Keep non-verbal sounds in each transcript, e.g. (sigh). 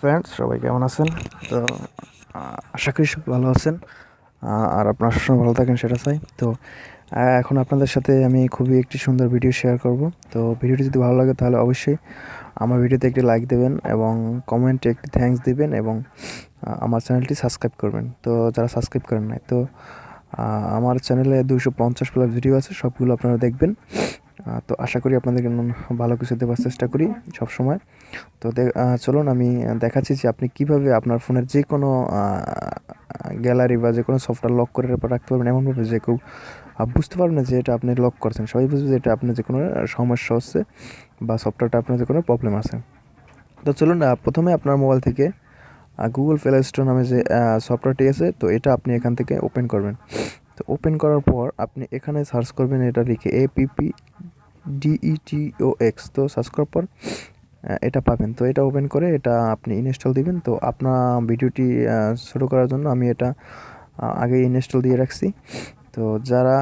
Friends সবাই কেমন আছেন? তো আশা করি সব ভালো আছেন। আর আপনার সবসময় ভালো থাকেন, সেটা চাই। তো এখন আপনাদের সাথে আমি খুবই একটি সুন্দর ভিডিও শেয়ার করব। তো ভিডিওটি যদি ভালো লাগে তাহলে অবশ্যই আমার ভিডিওতে একটি লাইক দেবেন এবং কমেন্টে একটি থ্যাঙ্কস দিবেন এবং আমার চ্যানেলটি সাবস্ক্রাইব করবেন। তো, যারা সাবস্ক্রাইব করেন নাই, তো আমার চ্যানেলে দুশো পঞ্চাশ প্লাস ভিডিও আছে, সবগুলো আপনারা দেখবেন। তো আশা করি আপনাদেরকে উম ভালো কিছু দেওয়ার চেষ্টা করি সব সময় তো চলুন আমি দেখাচ্ছি যে আপনি কীভাবে আপনার ফোনের যে কোনো গ্যালারি বা যে কোনো সফটওয়্যার লক করে রাখতে পারবেন। এমনভাবে যে কেউ বুঝতে পারবে না যে এটা আপনি লক করছেন। সবাই বুঝবে যে এটা আপনার যে কোনো সমস্যা হচ্ছে বা সফটওয়্যারটা আপনার যে কোনো প্রবলেম আছে। তো চলুন প্রথমে আপনার মোবাইল থেকে গুগল প্লে স্টোর নামে যে সফটওয়্যারটি আছে, তো এটা আপনি এখান থেকে ওপেন করবেন। তো ওপেন করার পর আপনি এখানে সার্চ করবেন, এটা লিখে এপিপি ডিইটিও এক্স তো সার্চ পর এটা পাবেন। তো এটা ওপেন করে এটা আপনি ইনস্টল দিবেন। তো আপনার ভিডিওটি শুরু করার জন্য আমি এটা আগে ইনস্টল দিয়ে রাখছি। তো যারা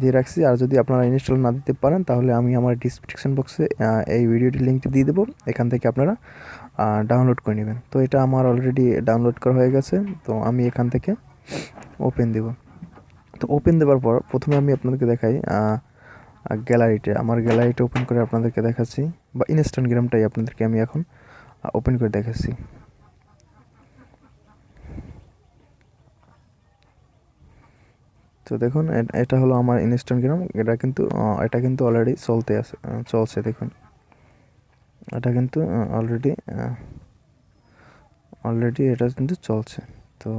দিয়ে রাখছি, আর যদি আপনারা ইনস্টল না দিতে পারেন, তাহলে আমি আমার ডিসক্রিপশন বক্সে এই ভিডিওটির লিঙ্কটি দিয়ে দেবো। এখান থেকে আপনারা ডাউনলোড করে নেবেন। তো এটা আমার অলরেডি ডাউনলোড করা হয়ে গেছে। তো আমি এখান থেকে ওপেন দেব। তো ওপেন দেওয়ার পর প্রথমে আমি আপনাদেরকে দেখাই গ্যালারিতে আমার গ্যালারিটা ওপেন করে আপনাদেরকে দেখাচ্ছি, বা ইনস্টাগ্রামটাই আপনাদেরকে আমি এখন ওপেন করে দেখাচ্ছি। তো দেখুন এটা হলো আমার ইনস্টাগ্রাম এটা কিন্তু এটা কিন্তু অলরেডি চলতে আছে চলছে, দেখুন। এটা কিন্তু অলরেডি অলরেডি এটা কিন্তু চলছে, তো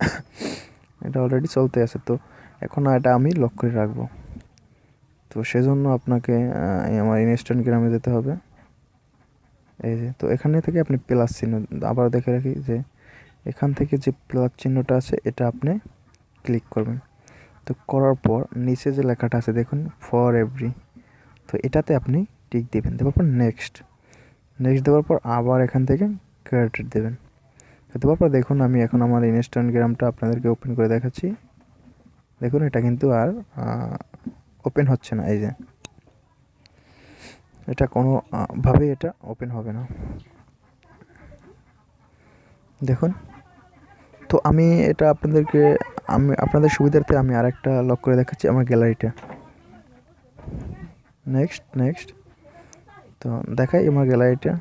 (coughs) এটা অলরেডি চলতে আছে, তো এখন এটা আমি লক করে রাখব। তো সেজন্য আপনাকে আমার ইনস্টাগ্রামে যেতে হবে। এই যে, তো এখানে থেকে আপনি প্লাস চিহ্ন, আবার দেখে রাখি যে, এখান থেকে যে প্লাস চিহ্নটা আছে, এটা আপনি ক্লিক করবেন। তো করার পর নিচে যে লেখাটা আছে, দেখুন ফর এভরি তো এটাতে আপনি টিক দেবেন। দেওয়ার পর নেক্সট নেক্সট দেওয়ার পর আবার এখান থেকে ক্রেডিট দেবেন। দেওয়ার পর দেখুন, আমি এখন আমার ইনস্টাগ্রামটা আপনাদেরকে ওপেন করে দেখাচ্ছি। দেখুন, এটা কিন্তু আর ওপেন হচ্ছে না এই যে। এটা কোনো আহ, ভাবে এটা ওপেন হবে না। দেখুন তো আমি এটা আপনাদেরকে আমি আপনাদের সুবিধার্থে আমি আরেকটা লক করে দেখাচ্ছি আমার গ্যালারিটা নেক্সট নেক্সট তো দেখাই আমার গ্যালারিটা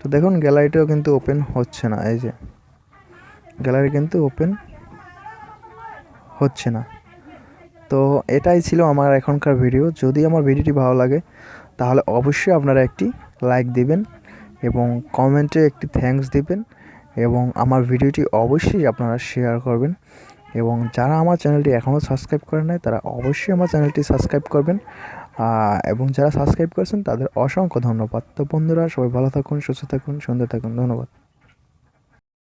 তো দেখুন গ্যালারিটাও কিন্তু ওপেন হচ্ছে না এই যে। গ্যালারি কিন্তু ওপেন হচ্ছে না। তো এটাই ছিল আমার এখনকার ভিডিও যদি আমার ভিডিওটি ভালো লাগে, তাহলে অবশ্যই আপনারা একটি লাইক দিবেন এবং কমেন্টে একটি থ্যাঙ্কস দিবেন এবং আমার ভিডিওটি অবশ্যই আপনারা শেয়ার করবেন এবং যারা আমার চ্যানেলটি এখনও সাবস্ক্রাইব করেন নাই, তারা অবশ্যই আমার চ্যানেলটি সাবস্ক্রাইব করবেন। এবং যারা সাবস্ক্রাইব করেছেন, তাদের অসংখ্য ধন্যবাদ। তো বন্ধুরা, সবাই ভালো থাকুন, সুস্থ থাকুন, সুন্দর থাকুন। ধন্যবাদ।